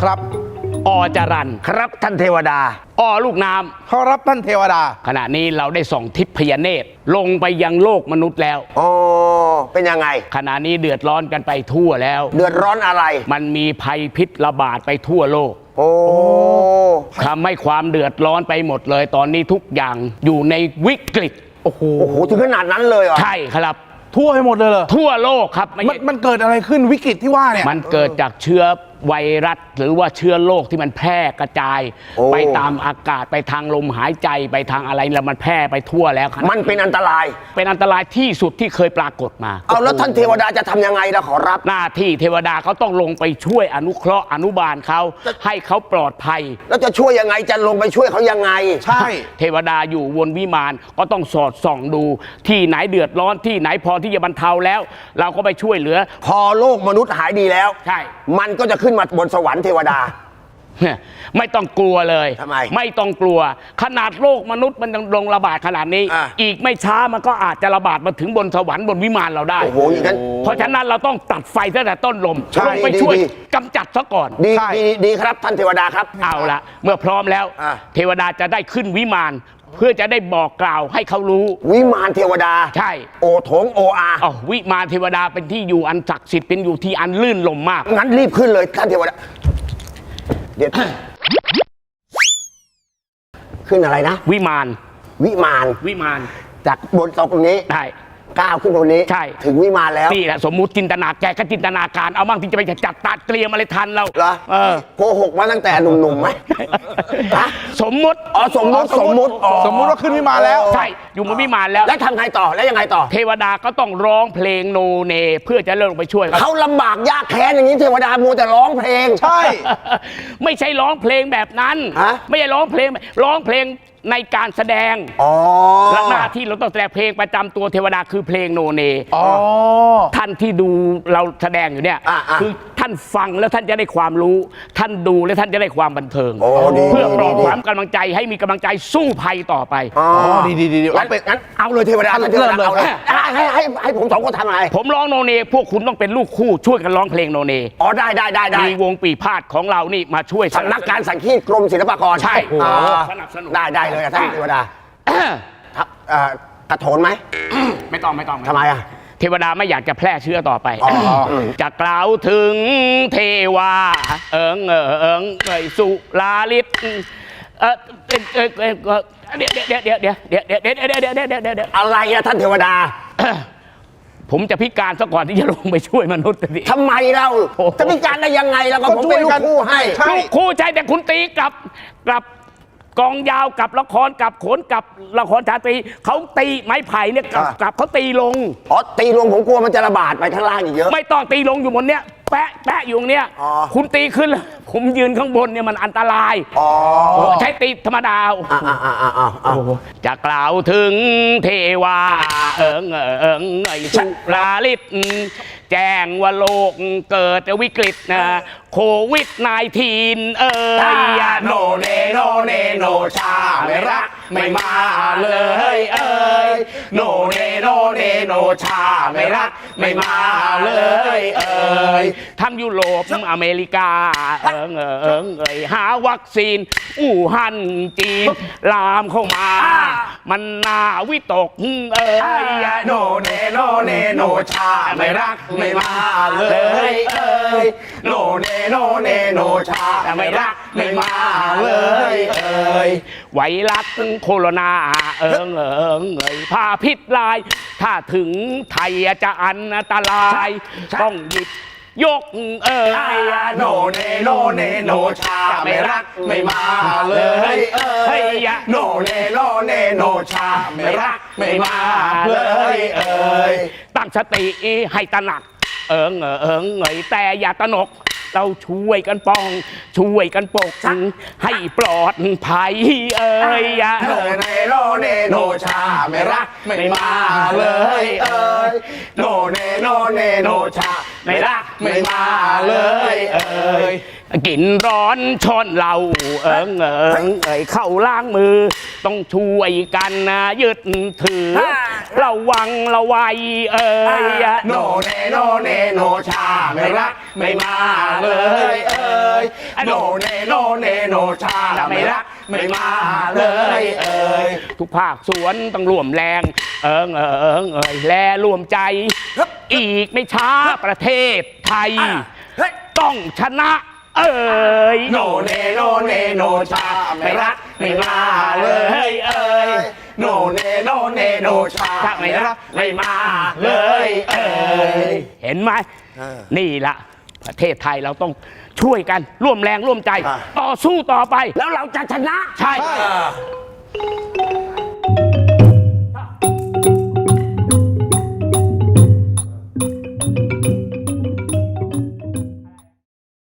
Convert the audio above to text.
จรันครับท่านเทวดาอ้อลูกน้ำขอรับท่านเทวดา ขณะนี้เราได้ส่งทิพยเนตรลงไปยังโลกมนุษย์แล้วอ๋อเป็นยังไง ขณะนี้เดือดร้อนกันไปทั่วแล้ว เดือดร้อนอะไร มันมีภัยพิษระบาดไปทั่วโลก โอ้ทำให้ความเดือดร้อนไปหมดเลย ตอนนี้ทุกอย่างอยู่ในวิกฤตโอ้โหโอ้โหถึงขนาดนั้นเลยเหรอใช่ครับทั่วให้หมดเลยเหรอทั่วโลกครับไม่มันใช่มันเกิดอะไรขึ้นวิกฤตที่ว่าเนี่ยมันเกิดจากเชื้อ ไวรัสหรือว่าเชื้อโรคที่มันแพร่กระจาย โอ้ ไปตามอากาศไปทางลมหายใจไปทางอะไรแล้วมันแพร่ไปทั่วแล้วครับมันเป็นอันตราย เป็นอันตรายที่สุดที่เคยปรากฏมา เอาแล้วท่านเทวดาจะทำยังไงล่ะขอรับ หน้าที่เทวดาเขาต้องลงไปช่วยอนุเคราะห์อนุบาลเขาให้เขาปลอดภัย แล้วจะช่วยยังไงจะลงไปช่วยเขายังไง ใช่ เทวดาอยู่วนวิมานก็ต้องสอดส่องดู ที่ไหนเดือดร้อนที่ไหนพอที่จะบรรเทาแล้ว เราก็ไปช่วยเหลือ พอโลกมนุษย์หายดีแล้ว ใช่ มันก็จะขึ้นมาบนสวรรค์เทวดา ไม่ต้องกลัวเลยทำไมไม่ต้องกลัว ขนาดโลกมนุษย์มันยังลงระบาดขนาดนี้ อะ อีกไม่ช้ามันก็อาจจะระบาดมาถึงบนสวรรค์บนวิมานเราได้ โอ้โหอย่างนั้น เพราะฉะนั้นเราต้องตัดไฟตั้งแต่ต้นลมใช่ลงไปช่วยดี กำจัดซะก่อน ดีใช่ดีดีครับท่านเทวดาครับ เอาละเมื่อพร้อมแล้ว อะ เทวดาจะได้ขึ้นวิมาน เพื่อจะได้บอกกล่าวให้เขารู้ วิมานเทวดาใช่ โอโถงโออาอ๋อวิมานเทวดาเป็นที่อยู่อันศักดิ์สิทธิ์เป็นอยู่ที่อันลื่นลมมาก งั้นรีบขึ้นเลยท่านเทวดา เดี๋ยว ขึ้นอะไรนะ วิมานวิมานวิมานจากบนตรงนี้ใช่ ก้าวขึ้นบนนี้ ใช่ ถึงวิมานแล้ว นี่แหละสมมุติจินตนาแกก็จินตนาการเอาบ้างที่จะไปจัดตัดเตรียมอะไรทันเราเหรอเออ โกหกมาตั้งแต่หนุ่มๆไหม ฮะ สมมุติอ๋อสมมุติสมมุติอ๋อสมมุติว่าขึ้นวิมานแล้ว ใช่อยู่บนวิมานแล้ว แล้วทำไงต่อแล้วยังไงต่อ เทวดาก็ต้องร้องเพลงโนเน เพื่อจะเลิกไปช่วยเขา เขาลำบากยากแค้นอย่างนี้เทวดามัวแต่ร้องเพลง ใช่ ไม่ใช่ร้องเพลงแบบนั้น ฮะ ไม่ใช่ร้องเพลงร้องเพลงในการแสดงอ๋อและหน้าที่เราต้องแสดงเพลงประจำตัวเทวดาคือเพลงโนเน อ๋อ ท่านที่ดูเราแสดงอยู่เนี่ย อะอะคือท่านฟังแล้วท่านจะได้ความรู้ ท่านดูแล้วท่านจะได้ความบันเทิง โอ้ดีเพื่อปลอบดีขวัญกำลังใจให้มีกำลังใจสู้ภัยต่อไป อ๋อดีดีดีดีงั้นงั้นเอาเลยเทวดาท่านท่านเทวดาเริ่มเลยเอาเลยให้ให้ให้ให้ผมสองคนทำอะไรผมร้องโนเน พวกคุณต้องเป็นลูกคู่ช่วยกันร้องเพลงโนเนอ๋อได้ได้ได้ได้มีวงปีพาดของเรานี่มาช่วย สำนักการสังคีตกรมศิลปากรใช่อ่าสนับสนุน ได้ได้เลยอะท่านเทวดาครับเอ่อกระโถนไหมไม่ต้องไม่ต้องทำไมอะ เทวดาไม่อยากจะแพร่เชื้อต่อไปอ๋อจะกล่าวถึงเทวา เอิงเอิงเอิงเอยสุลาลิศเออเอยเอยเอยเอยเดี๋ยวเดี๋ยวเดี๋ยวเดี๋ยวเดี๋ยวเดี๋ยวเดี๋ยวเดี๋ยวเดี๋ยวเดี๋ยวเดี๋ยวเดี๋ยวเดี๋ยวอะไรอะท่านเทวดา ผมจะพิการซะก่อนที่จะลงไปช่วยมนุษย์สิทำไมเราโอ้โหจะพิการได้ยังไงแล้วก็ก็ผมช่เป็วยนลูกกันคู่ให้ใช่ลูกคู่ใช่แต่คุณตีกลับกลับ กองยาวกับละครกับโขนกับละครชาตรีเขาตีไม้ไผ่เนี่ยกับอะ กับเขาตีลง อ๋อตีลงผมกลัวมันจะระบาดไปข้างล่างอีกเยอะ ไม่ต้องตีลงอยู่บนเนี้ยแปะแปะอยู่ตรงเนี้ยอ๋อ คุณตีขึ้นแล้วผมยืนข้างบนเนี่ยมันอันตราย อ๋อใช้ตีธรรมดา อ่าอ่าอ่าอ่าอ่า จะกล่าวถึงเทวา เอิงเอิงไอสุราลิศ แจ้งว่าโลกเกิดวิกฤตนะโควิด -19 เอ้ยโนเนโนเนโนชาไม่รักไม่มาเลยเอ้ยโนเนโนเนโนชาไม่รักไม่มาเลยเอ้ยทั้งยุโรปอเมริกา เอิงเอิงเอ้ยหาวัคซีน อู่ฮั่นจีน ลามเข้ามา มันน่าวิตกเอ้ยโนเนโนเนโนชาไม่รักไม่มาเลยเอ้ยโนเนโนเนโนชาไม่รักไม่มาเลยเอ้ยไวรัสโคโรนาเอิงเอิงเอ้ยพาพิษลาย ถ้าถึงไทยจะอันตราย ต้องหยิบยกเอ้ยโนเนโนเนโนชาไม่รักไม่มาเลยเอ้ยโนเนโนเนโนชาไม่รักไม่มาเลยเอ้ย ตั้งสติให้ตระหนัก เอิงเอิงเอ้ยแต่อย่าตระหนก เราช่วยกันป้อง ช่วยกันปกให้ปลอดภัยเอ้ยโนเนโนเนโนชาไม่รักไม่มาเลยเอ้ยโนเนโนเนโนชาไม่รักไม่มาเลยเอ้ย กินร้อนช้อนเราเอิงเอิงเอ้ยเข้าล้างมือ ต้องช่วยกันนะยึดถือ ระวังระไวัยเอ้ยโนเนโนเนโนชาไม่รักไม่มาเลยเอ้ยโนเนโนโนเนโนชาไม่รักไม่มาเลยเอ่ยทุกภาคสวนต้องร่วมแรง เอิงเอิงเอิงเอยแลรวมใจครับอีกไม่ช้าประเทศไทยอะเฮ้ยต้องชนะ เอ่ยโนเนโนเนโนชาไม่รักไม่มาเลยเอ่ยโนเนโนเนโนชาไม่รักไม่มาเลยเอ่ยเห็นไหมเออนี่ละประเทศไทยเราต้องช่วยกันร่วมแรงร่วมใจอะต่อสู้ต่อไปแล้วเราจะชนะ ใช่ใช่